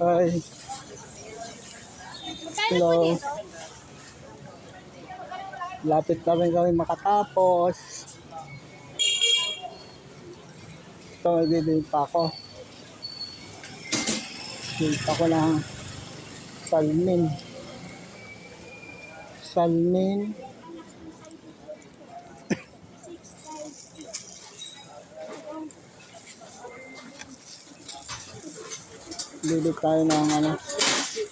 Hi. Hello. Lapit na rin kami makatapos. Ito, magbibili pa ako. Bili pa ako ng salmin. Salmin. Bili tayo ng ano,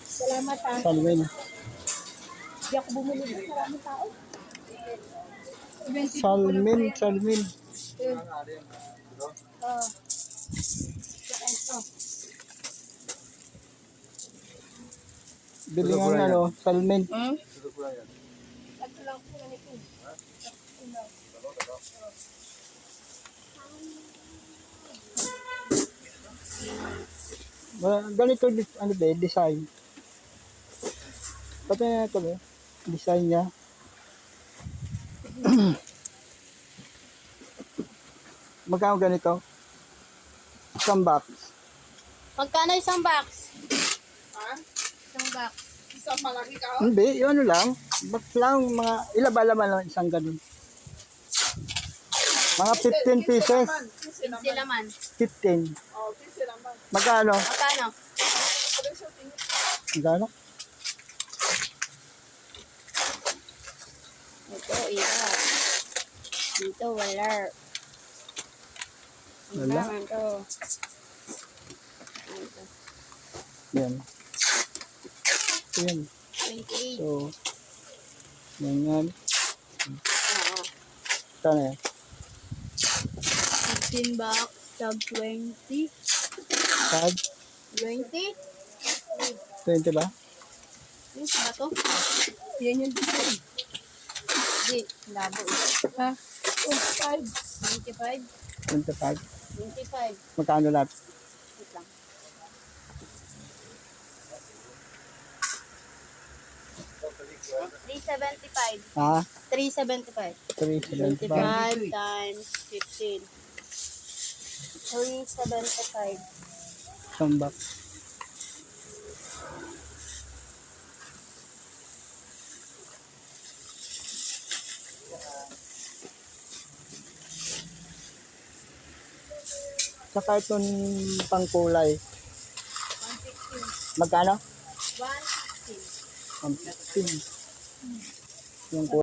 Salamat ha. salmin. Hindi ako bumili. Maraming tao. Salmin, salmin. Oh. Bili ng ano, salmin. Hmm? Ito lang po ganito. Ba- Ganito, ano ba, eh, design. Pati na ito ba? Design niya. Magkano ganito? Isang box. Magkano isang box? Ha? Isang box. Hindi, yun ano lang. Box lang, mga, ilaba laman lang isang ganun. Mga 15 pieces. Pinsi laman. 15. Magkano? Magkano? Magkano? Ito, ira. Dito, wala. Wala? Ito. Ito. Yan. Yan. 28. So, ganyan. Oo. Ito na yan. 15 box. Sub 20. Tag, 20? 20 ba? Yung ba to? Yan dito. Hindi, labo. Ha? 25. 25? 25. 25. Magkano lahat? Wait lang. Three seventy-five. Ha? Three seventy-five. 375. Five times fifteen. Three seventy-five. Isang box. Saka itong pangkulay. One fifteen. Magkano? One fifteen. 115. Yung kulay.